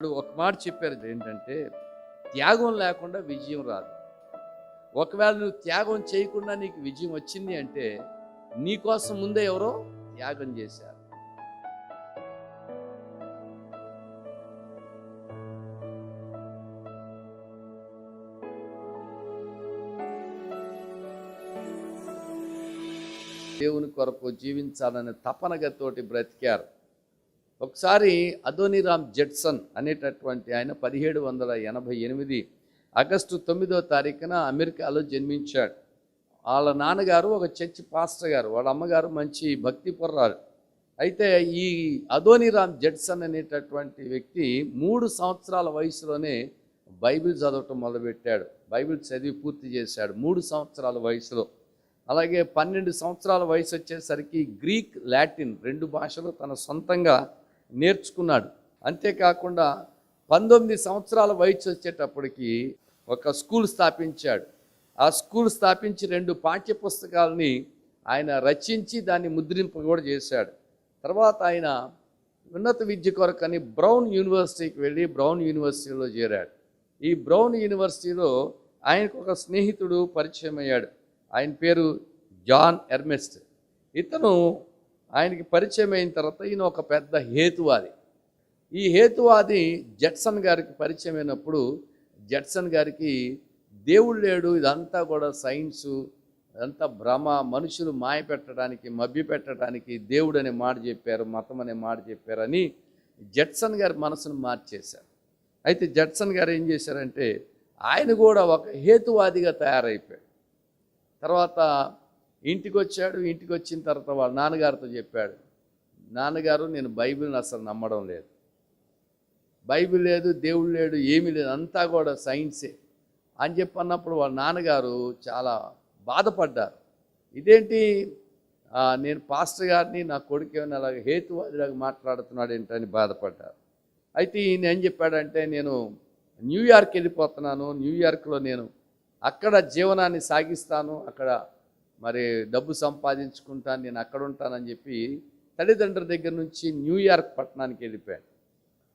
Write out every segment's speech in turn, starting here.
ఇప్పుడు ఒక మాట చెప్పారు ఏంటంటే త్యాగం లేకుండా విజయం రాదు. ఒకవేళ నువ్వు త్యాగం చేయకుండా నీకు విజయం వచ్చింది అంటే నీకోసం ముందే ఎవరో త్యాగం చేశారు. దేవుని కొరకు జీవించాలనే తపనగతోటి బ్రతికారు. ఒకసారి అదోనిరామ్ జెట్సన్ అనేటటువంటి ఆయన పదిహేడు వందల ఎనభై ఎనిమిది ఆగస్టు తొమ్మిదో తారీఖున అమెరికాలో జన్మించాడు. వాళ్ళ నాన్నగారు ఒక చర్చి పాస్టర్ గారు వాళ్ళ అమ్మగారు మంచి భక్తి పొర్రారు అయితే ఈ అదోనిరామ్ జెట్సన్ అనేటటువంటి వ్యక్తి మూడు సంవత్సరాల వయసులోనే బైబిల్ చదవటం మొదలుపెట్టాడు. బైబిల్ చదివి పూర్తి చేశాడు మూడు సంవత్సరాల వయసులో. అలాగే పన్నెండు సంవత్సరాల వయసు వచ్చేసరికి గ్రీక్ లాటిన్ రెండు భాషలు తన సొంతంగా నేర్చుకున్నాడు. అంతేకాకుండా పంతొమ్మిది సంవత్సరాల వయసు వచ్చేటప్పటికి ఒక స్కూల్ స్థాపించాడు. ఆ స్కూల్ స్థాపించి రెండు పాఠ్య పుస్తకాలని ఆయన రచించి దాన్ని ముద్రింప కూడా చేశాడు. తర్వాత ఆయన ఉన్నత విద్య కొరకని బ్రౌన్ యూనివర్సిటీకి వెళ్ళి బ్రౌన్ యూనివర్సిటీలో చేరాడు. ఈ బ్రౌన్ యూనివర్సిటీలో ఆయనకు ఒక స్నేహితుడు పరిచయం అయ్యాడు ఆయన పేరు జాన్ ఎర్మెస్ట్ ఇతను ఆయనకి పరిచయం అయిన తర్వాత ఈయన ఒక పెద్ద హేతువాది. ఈ హేతువాది జట్సన్ గారికి పరిచయం అయినప్పుడు జట్సన్ గారికి దేవుడు లేడు ఇదంతా కూడా సైన్సు ఇదంతా భ్రమ మనుషులు మాయ పెట్టడానికి మభ్య పెట్టడానికి దేవుడు అనే మాట చెప్పారు మతం అనే మాట చెప్పారని జట్సన్ గారి మనసును మార్చేశారు. అయితే జట్సన్ గారు ఏం చేశారంటే ఆయన కూడా ఒక హేతువాదిగా తయారైపోయాడు. తర్వాత ఇంటికి వచ్చాడు ఇంటికి వచ్చిన తర్వాత వాళ్ళ నాన్నగారితో చెప్పాడు నాన్నగారు నేను బైబిల్ని అసలు నమ్మడం లేదు. బైబిల్ లేదు దేవుడు లేడు ఏమీ లేదు అంతా కూడా సైన్సే. అని చెప్పన్నప్పుడు వాళ్ళ నాన్నగారు చాలా బాధపడ్డారు. ఇదేంటి? నేను పాస్టర్ గారిని నా కొడుకు ఏమైనా అలాగే హేతువాదిలాగా మాట్లాడుతున్నాడు ఏంటని బాధపడ్డారు. అయితే ఈయన ఏం చెప్పాడంటే నేను న్యూయార్క్ వెళ్ళిపోతున్నాను న్యూయార్క్లో నేను అక్కడ జీవనాన్ని సాగిస్తాను అక్కడ మరి డబ్బు సంపాదించుకుంటాను నేను అక్కడ ఉంటానని చెప్పి తల్లిదండ్రుల దగ్గర నుంచి న్యూయార్క్ పట్టణానికి వెళ్ళిపోయాడు.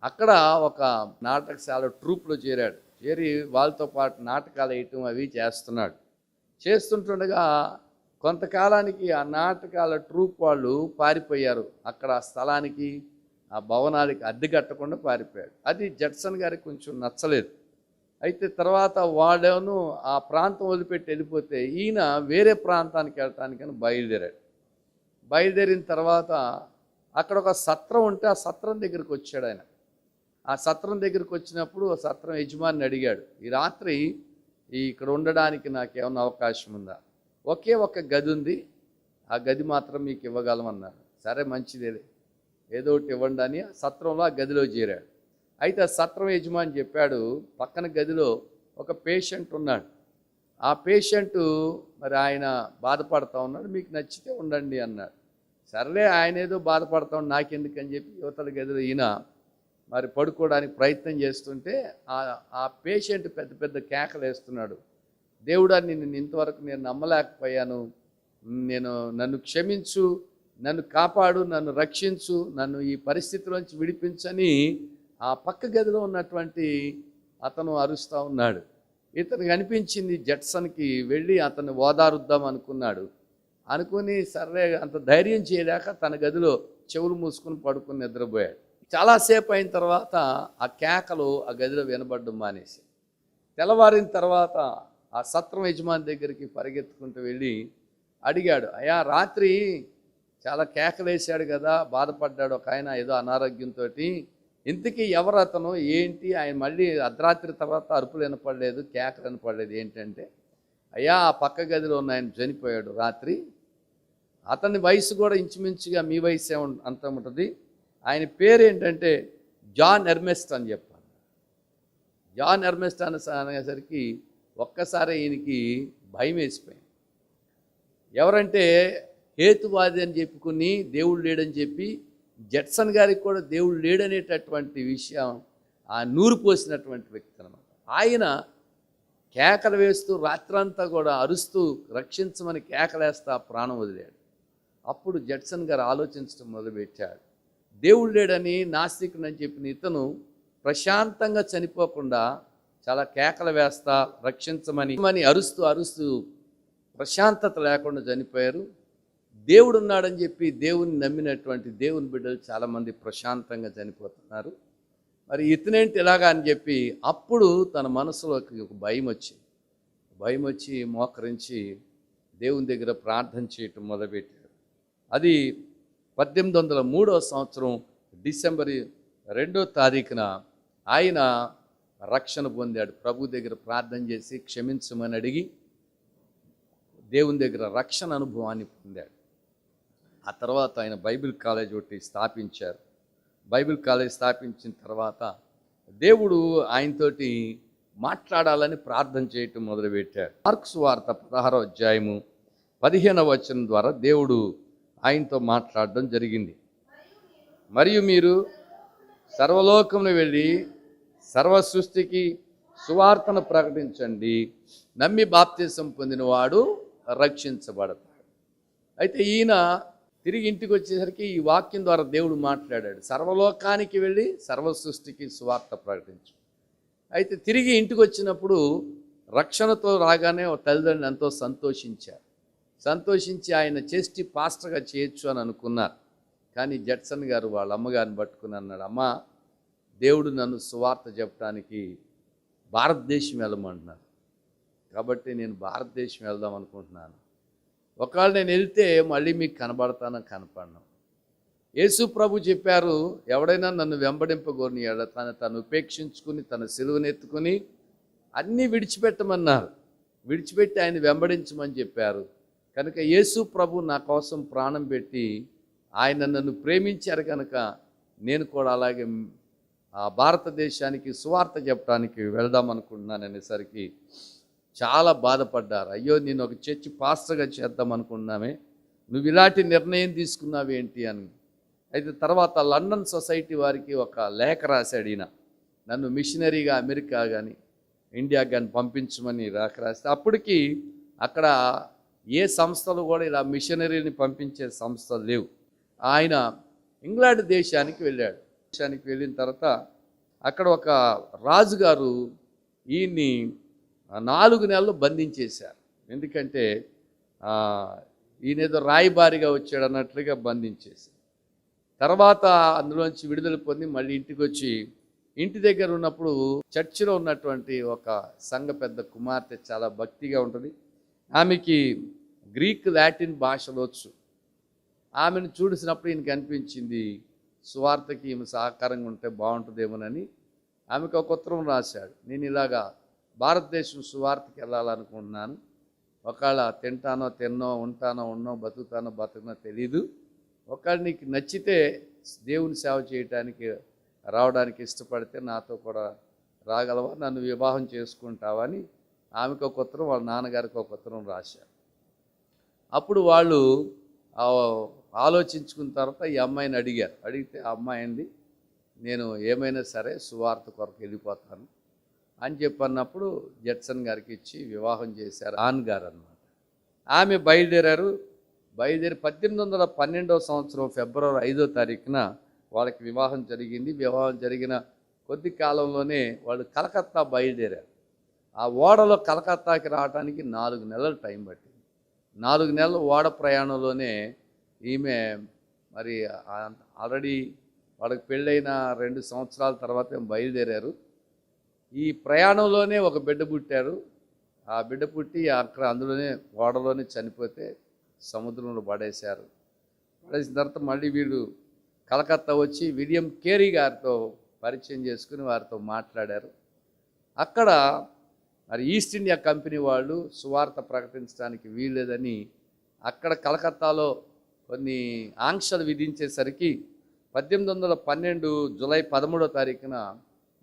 అక్కడ ఒక నాటకశాల ట్రూప్లో చేరాడు. చేరి వాళ్ళతో పాటు నాటకాలు వేయటం అవి చేస్తున్నాడు. చేస్తుంటుండగా కొంతకాలానికి ఆ నాటకాల ట్రూప్ వాళ్ళు పారిపోయారు. అక్కడ ఆ స్థలానికి ఆ భవనాలకి అద్దె కట్టకుండా పారిపోయాడు. అది జడ్సన్ గారికి కొంచెం నచ్చలేదు. అయితే తర్వాత వాడేను ఆ ప్రాంతం వదిలిపెట్టి వెళ్ళిపోతే ఈయన వేరే ప్రాంతానికి వెళ్ళటానికని బయలుదేరాడు. బయలుదేరిన తర్వాత అక్కడ ఒక సత్రం ఉంటే ఆ సత్రం దగ్గరికి వచ్చాడు ఆయన. ఆ సత్రం దగ్గరికి వచ్చినప్పుడు ఆ సత్రం యజమాని అడిగాడు ఈ రాత్రి ఈ ఇక్కడ ఉండడానికి నాకు ఏమైనా అవకాశం ఉందా? ఒకే ఒక గది ఉంది ఆ గది మాత్రం మీకు ఇవ్వగలమన్నారు. సరే మంచిదేలే ఏదో ఒకటి ఇవ్వండి అని ఆ సత్రంలో ఆ గదిలో చేరాడు. అయితే ఆ సత్రం యజమాని చెప్పాడు పక్కన గదిలో ఒక పేషెంట్ ఉన్నాడు. ఆ పేషెంట్ మరి ఆయన బాధపడతా ఉన్నాడు మీకు నచ్చితే ఉండండి అన్నాడు. సర్లే ఆయన ఏదో బాధపడతా ఉన్నాడు నాకెందుకని చెప్పి యువతల గదిలో ఈయన మరి పడుకోవడానికి ప్రయత్నం చేస్తుంటే ఆ ఆ పేషెంట్ పెద్ద పెద్ద కేకలు వేస్తున్నాడు. దేవుడా నిన్ను ఇంతవరకు నేను నమ్మలేకపోయాను. నేను నన్ను క్షమించు నన్ను కాపాడు నన్ను రక్షించు నన్ను ఈ పరిస్థితిలోంచి విడిపించని ఆ పక్క గదిలో ఉన్నటువంటి అతను అరుస్తూ ఉన్నాడు. ఇతనికి అనిపించింది జట్సన్కి వెళ్ళి అతన్ని ఓదారుద్దాం అనుకున్నాడు. అనుకుని సరే అంత ధైర్యం చేయలేక తన గదిలో చెవులు మూసుకుని పడుకుని నిద్రపోయాడు. చాలాసేపు అయిన తర్వాత ఆ కేకలు ఆ గదిలో వినబడడం మానేసి తెల్లవారిన తర్వాత ఆ సత్రం యజమాని దగ్గరికి పరిగెత్తుకుంటూ వెళ్ళి అడిగాడు అయ్యా రాత్రి చాలా కేకలేశాడు కదా బాధపడ్డాడు ఒక ఆయన ఏదో అనారోగ్యంతో ఇంతకీ ఎవరు అతను ఏంటి? ఆయన మళ్ళీ అర్ధరాత్రి తర్వాత అరుపులు వినపడలేదు కేకలు వినపడలేదు ఏంటంటే అయ్యా ఆ పక్క గదిలో ఉన్న ఆయన చనిపోయాడు రాత్రి. అతని వయసు కూడా ఇంచుమించుగా మీ వయసు అంత ఉంటుంది. ఆయన పేరు ఏంటంటే జాన్ ఎర్మెస్ట్ అని చెప్పాను జాన్ ఎర్మెస్ట్ అనే అనేసరికి ఒక్కసారి ఈయనకి భయం వేసిపోయింది. ఎవరంటే హేతువాది అని చెప్పుకుని దేవుడు లేడని చెప్పి జట్సన్ గారికి కూడా దేవుడు లేడనేటటువంటి విషయం ఆ నూరు పోసినటువంటి వ్యక్తి అనమాట ఆయన కేకలు వేస్తూ రాత్రంతా కూడా అరుస్తూ రక్షించమని కేకలేస్తా ప్రాణం వదిలాడు. అప్పుడు జట్సన్ గారు ఆలోచించడం మొదలుపెట్టాడు. దేవుడు లేడని నాస్తికుడని చెప్పిన ఇతను ప్రశాంతంగా చనిపోకుండా చాలా కేకలు వేస్తా రక్షించమని అని అరుస్తూ అరుస్తూ ప్రశాంతత లేకుండా చనిపోయారు. దేవుడు ఉన్నాడని చెప్పి దేవుని నమ్మినటువంటి దేవుని బిడ్డలు చాలామంది ప్రశాంతంగా చనిపోతున్నారు. మరి ఇతనేంటి ఇలాగా అని చెప్పి అప్పుడు తన మనసులోకి ఒక భయం వచ్చింది భయం వచ్చి మోకరించి దేవుని దగ్గర ప్రార్థన చేయటం మొదలుపెట్టాడు. అది పద్దెనిమిది వందల మూడో సంవత్సరం డిసెంబర్ రెండో తారీఖున ఆయన రక్షణ పొందాడు. ప్రభు దగ్గర ప్రార్థన చేసి క్షమించమని అడిగి దేవుని దగ్గర రక్షణ అనుభవాన్ని పొందాడు. ఆ తర్వాత ఆయన బైబిల్ కాలేజ్ ఒకటి స్థాపించారు. బైబిల్ కాలేజ్ స్థాపించిన తర్వాత దేవుడు ఆయనతోటి మాట్లాడాలని ప్రార్థన చేయటం మొదలుపెట్టాడు మార్క్స్ వార్త పదహారో అధ్యాయము పదిహేనవ వచనం ద్వారా దేవుడు ఆయనతో మాట్లాడడం జరిగింది. మరియు మీరు సర్వలోకమును వెళ్ళి సర్వ సృష్టికి సువార్తను ప్రకటించండి. నమ్మి బాప్తీసం పొందినవాడు రక్షించబడతాడు. అయితే ఈయన తిరిగి ఇంటికి వచ్చేసరికి ఈ వాక్యం ద్వారా దేవుడు మాట్లాడాడు. సర్వలోకానికి వెళ్ళి సర్వ సృష్టికి సువార్త ప్రకటించు. అయితే తిరిగి ఇంటికి వచ్చినప్పుడు రక్షణతో రాగానే ఒక తల్లిదండ్రులు ఎంతో సంతోషించారు. సంతోషించి ఆయన చేస్టి పాస్టర్గా చేయొచ్చు అని అనుకున్నారు. కానీ జట్సన్ గారు వాళ్ళ అమ్మగారిని పట్టుకుని అన్నాడు అమ్మ దేవుడు నన్ను సువార్త చెప్పడానికి భారతదేశం వెళ్ళమంటున్నారు. కాబట్టి నేను భారతదేశం వెళ్దాం అనుకుంటున్నాను. ఒకవేళ నేను వెళ్తే మళ్ళీ మీకు కనబడతాను కనపడను. యేసు ప్రభు చెప్పారు ఎవడైనా నన్ను వెంబడింపగోని ఎడ తను తను ఉపేక్షించుకుని తన సిలువను అన్నీ విడిచిపెట్టమన్నారు. విడిచిపెట్టి ఆయన వెంబడించమని చెప్పారు. కనుక యేసు ప్రభు నా కోసం ప్రాణం పెట్టి ఆయన నన్ను ప్రేమించారు కనుక నేను కూడా అలాగే ఆ భారతదేశానికి సువార్త చెప్పడానికి వెళ్దాం అనుకుంటున్నాను అనేసరికి చాలా బాధపడ్డారు. అయ్యో నేను ఒక చర్చి పాస్టర్గా చేద్దాం అనుకున్నామే. నువ్వు ఇలాంటి నిర్ణయం తీసుకున్నావేంటి అని. అయితే తర్వాత లండన్ సొసైటీ వారికి ఒక లేఖ రాశాడు ఈయన. నన్ను మిషనరీగా అమెరికా కానీ ఇండియా కానీ పంపించమని లేఖ రాస్తే అప్పటికి అక్కడ ఏ సంస్థలు కూడా ఇలా మిషనరీని పంపించే సంస్థలు లేవు. ఆయన ఇంగ్లాండ్ దేశానికి వెళ్ళాడు. దేశానికి వెళ్ళిన తర్వాత అక్కడ ఒక రాజుగారు ఈయన్ని నాలుగు నెలలు బంధించేశారు. ఎందుకంటే ఈయన ఏదో రాయిబారిగా వచ్చాడు అన్నట్లుగా బంధించేశారు. తర్వాత అందులోంచి విడుదల పొంది మళ్ళీ ఇంటికి వచ్చి ఇంటి దగ్గర ఉన్నప్పుడు చర్చిలో ఉన్నటువంటి ఒక సంఘ పెద్ద కుమార్తె చాలా భక్తిగా ఉంటుంది. ఆమెకి గ్రీక్ లాటిన్ భాషలు వచ్చు. ఆమెను చూసినప్పుడు ఈయనకి అనిపించింది సువార్తకి ఈమె సహకారంగా ఉంటే బాగుంటుందేమోనని ఆమెకు ఒక ఉత్తరం రాశాడు. నేను ఇలాగా భారతదేశం సువార్తకి వెళ్ళాలనుకుంటున్నాను. ఒకవేళ తింటానో తిన్నో ఉంటానో ఉన్నో బతుకుతానో బతుకునో తెలీదు. ఒకవేళ నీకు నచ్చితే దేవుని సేవ చేయటానికి రావడానికి ఇష్టపడితే నాతో కూడా రాగలవా? నన్ను వివాహం చేసుకుంటావని ఆమెకు ఒక ఉత్తరం వాళ్ళ నాన్నగారికి ఒక ఉత్తరం రాశారు. అప్పుడు వాళ్ళు ఆలోచించుకున్న తర్వాత ఈ అమ్మాయిని అడిగారు. అడిగితే ఆ అమ్మాయి అండి నేను ఏమైనా సరే సువార్త కొరకు వెళ్ళిపోతాను. అని చెప్పన్నప్పుడు జడ్సన్ గారికి ఇచ్చి వివాహం చేశారు ఆన్ గారు అనమాట ఆమె బయలుదేరారు. బయలుదేరి పద్దెనిమిది వందల పన్నెండవ సంవత్సరం ఫిబ్రవరి ఐదో తారీఖున వాళ్ళకి వివాహం జరిగింది. వివాహం జరిగిన కొద్ది కాలంలోనే వాళ్ళు కలకత్తా బయలుదేరారు. ఆ ఓడలో కలకత్తాకి రావడానికి నాలుగు నెలలు టైం పట్టింది. నాలుగు నెలలు ఓడ ప్రయాణంలోనే ఈమె మరి ఆల్రెడీ వాళ్ళకి పెళ్ళైన రెండు సంవత్సరాల తర్వాత బయలుదేరారు. ఈ ప్రయాణంలోనే ఒక బిడ్డ పుట్టారు. ఆ బిడ్డ పుట్టి అక్కడ అందులోనే ఓడలోనే చనిపోతే సముద్రంలో పడేశారు. పడేసిన తర్వాత మళ్ళీ వీళ్ళు కలకత్తా వచ్చి విలియం కేరీ గారితో పరిచయం చేసుకుని వారితో మాట్లాడారు. అక్కడ మరి ఈస్ట్ ఇండియా కంపెనీ వాళ్ళు సువార్త ప్రకటించడానికి వీల్లేదని అక్కడ కలకత్తాలో కొన్ని ఆంక్షలు విధించేసరికి పద్దెనిమిది వందల పన్నెండు జూలై పదమూడో తారీఖున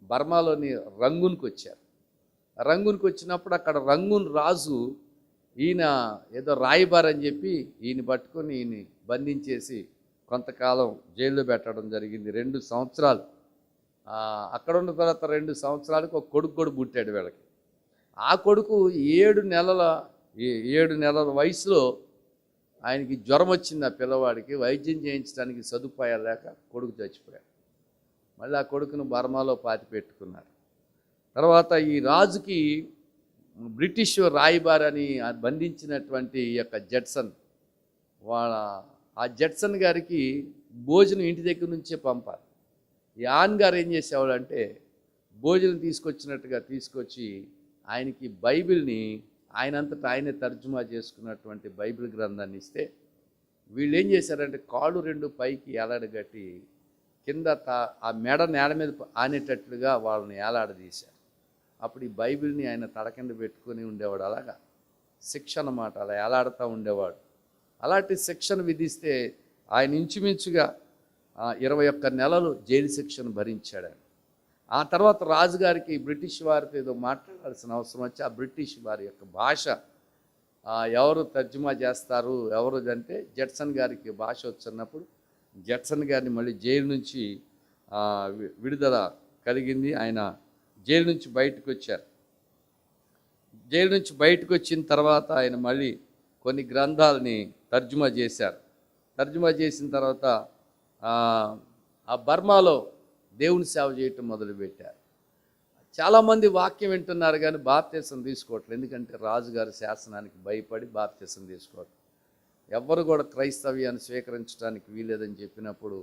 బర్మాలోని రంగున్కి వచ్చారు. రంగున్కి వచ్చినప్పుడు అక్కడ రంగున్ రాజు ఈయన ఏదో రాయబార్ అని చెప్పి ఈయన పట్టుకొని ఈయన బంధించేసి కొంతకాలం జైల్లో పెట్టడం జరిగింది. రెండు సంవత్సరాలు. అక్కడ ఉన్న తర్వాత రెండు సంవత్సరాలకు ఒక కొడుకు కూడా పుట్టాడు వీళ్ళకి. ఆ కొడుకు ఏడు నెలల ఏ- ఏడు నెలల వయసులో ఆయనకి జ్వరం వచ్చింది ఆ పిల్లవాడికి. వైద్యం చేయించడానికి సదుపాయాలు లేక కొడుకు చచ్చిపోయాడు. మళ్ళీ ఆ కొడుకును బర్మాలో పాతి పెట్టుకున్నారు. తర్వాత ఈ రాజుకి బ్రిటిష్ రాయబారని బంధించినటువంటి ఈ యొక్క జడ్సన్ వాళ్ళ ఆ జడ్సన్ గారికి భోజనం ఇంటి దగ్గర నుంచే పంపాలి. ఈ ఆన్ గారు ఏం చేసేవాడు భోజనం తీసుకొచ్చినట్టుగా తీసుకొచ్చి ఆయనకి బైబిల్ని ఆయనంతటా ఆయనే తర్జుమా చేసుకున్నటువంటి బైబిల్ గ్రంథాన్ని ఇస్తే వీళ్ళు ఏం చేశారంటే కాళ్ళు రెండు పైకి ఎలాడగట్టి కింద తా ఆ మెడ నేల మీద ఆనేటట్లుగా వాళ్ళని ఏలాడదీశారు. అప్పుడు ఈ బైబిల్ని ఆయన తల కింద పెట్టుకొని ఉండేవాడు అలాగా. శిక్ష అన్నమాట అలా ఏలాడుతూ ఉండేవాడు. అలాంటి శిక్షను విధిస్తే ఆయన ఇంచుమించుగా ఇరవై ఒక్క నెలలు జైలు శిక్షను భరించాడు. ఆ తర్వాత రాజుగారికి బ్రిటిష్ వారితో ఏదో మాట్లాడాల్సిన అవసరం వచ్చి ఆ బ్రిటిష్ వారి యొక్క భాష ఎవరు తర్జుమా చేస్తారు ఎవరు అంటే జడ్సన్ గారికి భాష వచ్చినప్పుడు జట్సన్ గారిని మళ్ళీ జైలు నుంచి విడుదల కలిగింది. ఆయన జైలు నుంచి బయటకు వచ్చారు జైలు నుంచి బయటకు వచ్చిన తర్వాత ఆయన మళ్ళీ కొన్ని గ్రంథాలని తర్జుమా చేశారు. తర్జుమా చేసిన తర్వాత ఆ, ఆ బర్మాలో దేవుని సేవ చేయటం మొదలుపెట్టారు. చాలామంది వాక్యం వింటున్నారు కానీ బాప్తీసం తీసుకోవట్లేదు. ఎందుకంటే రాజుగారి శాసనానికి భయపడి బాప్తీసం తీసుకోవట్లేదు. ఎవ్వరు కూడా క్రైస్తవ్యాన్ని స్వీకరించడానికి వీలేదని చెప్పినప్పుడు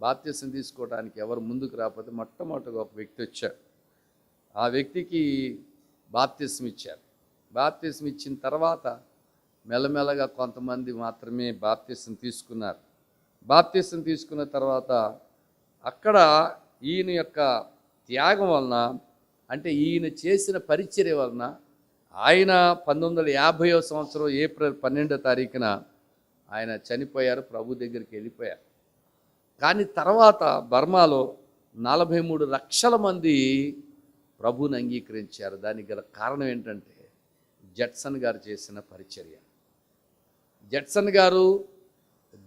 బాప్త్యసం తీసుకోవడానికి ఎవరు ముందుకు రాకపోతే మొట్టమొదటిగా ఒక వ్యక్తి వచ్చాడు. ఆ వ్యక్తికి బాప్తిస్మ ఇచ్చారు. బాప్తిస్మ ఇచ్చిన తర్వాత మెల్లమెల్లగా కొంతమంది మాత్రమే బాప్తిస్మ తీసుకున్నారు. బాప్తిస్మ తీసుకున్న తర్వాత అక్కడ ఈయన యొక్క త్యాగం వలన అంటే ఈయన చేసిన పరిచర్య వలన ఆయన పంతొమ్మిది వందల యాభైవ సంవత్సరం ఏప్రిల్ పన్నెండో తారీఖున ఆయన చనిపోయారు ప్రభు దగ్గరికి వెళ్ళిపోయారు. కానీ తర్వాత బర్మాలో నలభై మూడు లక్షల మంది ప్రభుని అంగీకరించారు. దానికి గల కారణం ఏంటంటే జట్సన్ గారు చేసిన పరిచర్య. జట్సన్ గారు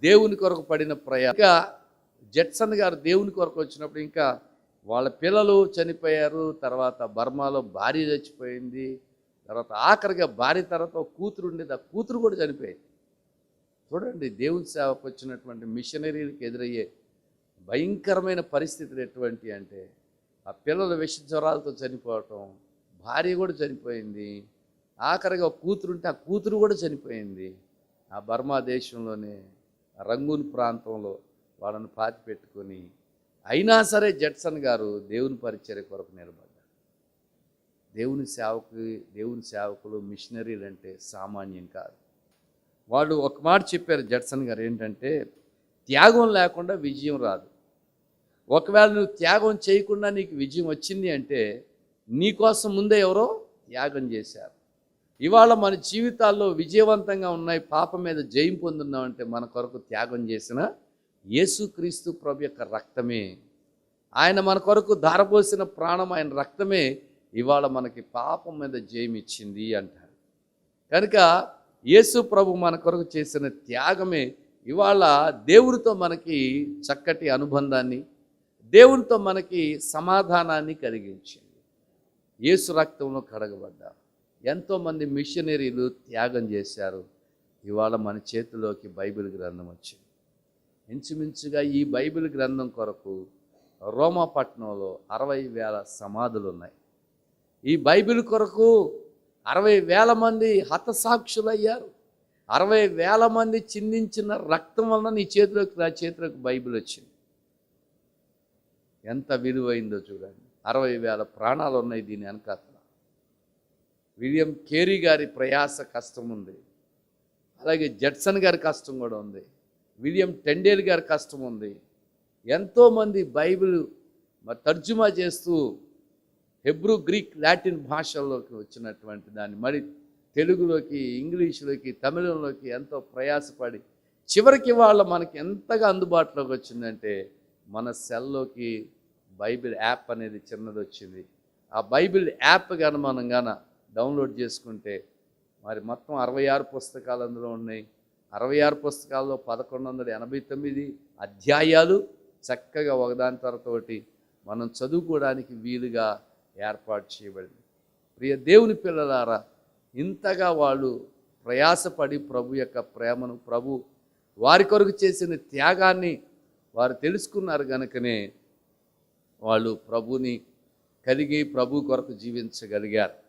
దేవుని కొరకు పడిన ప్రయాణ ఇంకా జట్సన్ గారు దేవుని కొరకు వచ్చినప్పుడు ఇంకా వాళ్ళ పిల్లలు చనిపోయారు తర్వాత బర్మాలో భార్య చచ్చిపోయింది తర్వాత ఆఖరిగా భార్య తర్వాత కూతురు ఉండేది. ఆ కూతురు కూడా చనిపోయింది. చూడండి దేవుని సేవకు వచ్చినటువంటి మిషనరీలకు ఎదురయ్యే భయంకరమైన పరిస్థితులు ఎటువంటి అంటే ఆ పిల్లలు విష జ్వరాలతో చనిపోవటం భార్య కూడా చనిపోయింది. ఆఖరిగా కూతురు ఉంటే ఆ కూతురు కూడా చనిపోయింది. ఆ బర్మా దేశంలోనే రంగూన్ ప్రాంతంలో వాళ్ళని పాతి పెట్టుకొని అయినా సరే జడ్సన్ గారు దేవుని పరిచర్య కొరకు నిలబడ్డారు. దేవుని సేవకు దేవుని సేవకులు మిషనరీలు అంటే సామాన్యం కాదు. వాళ్ళు ఒక మాట చెప్పారు జడ్సన్ గారు ఏంటంటే త్యాగం లేకుండా విజయం రాదు. ఒకవేళ నువ్వు త్యాగం చేయకుండా నీకు విజయం వచ్చింది అంటే నీకోసం ముందే ఎవరో త్యాగం చేశారు. ఇవాళ మన జీవితాల్లో విజయవంతంగా ఉన్నాయి పాపం మీద జయం పొందున్నామంటే మన కొరకు త్యాగం చేసిన యేసుక్రీస్తు ప్రభు యొక్క రక్తమే. ఆయన మన కొరకు ధారపోసిన ప్రాణం ఆయన రక్తమే ఇవాళ మనకి పాపం మీద జయం ఇచ్చింది అంటారు. కనుక యేసు ప్రభు మన కొరకు చేసిన త్యాగమే ఇవాళ దేవుడితో మనకి చక్కటి అనుబంధాన్ని దేవునితో మనకి సమాధానాన్ని కలిగించింది. యేసు రక్తంలో కడగబడ్డారు ఎంతోమంది మిషనరీలు త్యాగం చేశారు. ఇవాళ మన చేతిలోకి బైబిల్ గ్రంథం వచ్చింది. ఇంచుమించుగా ఈ బైబిల్ గ్రంథం కొరకు రోమాపట్నంలో అరవై వేల సమాధులు ఉన్నాయి ఈ బైబిల్ కొరకు అరవై వేల మంది హతసాక్షులయ్యారు. అరవై వేల మంది చిందించిన రక్తం వలన నీ చేతిలోకి నా చేతిలోకి బైబిల్ వచ్చింది. ఎంత విలువైందో చూడండి. అరవై వేల ప్రాణాలు ఉన్నాయి దీని వెనకాతల. విలియం కేరీ గారి ప్రయాస కష్టం ఉంది. అలాగే జడ్సన్ గారి కష్టం కూడా ఉంది. విలియం టెండేల్ గారి కష్టం ఉంది. ఎంతోమంది బైబిల్ తర్జుమా చేస్తూ హెబ్రూ గ్రీక్ లాటిన్ భాషల్లోకి వచ్చినటువంటి దాన్ని మరి తెలుగులోకి ఇంగ్లీషులోకి తమిళంలోకి ఎంతో ప్రయాసపడి చివరికి వాళ్ళ మనకి ఎంతగా అందుబాటులోకి వచ్చిందంటే మన సెల్లోకి బైబిల్ యాప్ అనేది చిన్నది వచ్చింది ఆ బైబిల్ యాప్ కానీ మనం గాన డౌన్లోడ్ చేసుకుంటే మరి మొత్తం అరవై ఆరు పుస్తకాలు అందులో ఉన్నాయి. అరవై ఆరు పుస్తకాల్లో పదకొండు వందల ఎనభై తొమ్మిది అధ్యాయాలు చక్కగా ఒకదాని తర్వాత ఒకటి మనం చదువుకోవడానికి వీలుగా ఏర్పాటు చేయబడింది. ప్రియ దేవుని పిల్లలారా ఇంతగా వాళ్ళు ప్రయాసపడి ప్రభు యొక్క ప్రేమను ప్రభు వారి కొరకు చేసిన త్యాగాన్ని వారు తెలుసుకున్నారు కనుకనే వాళ్ళు ప్రభుని కలిగి ప్రభు కొరకు జీవించగలిగారు.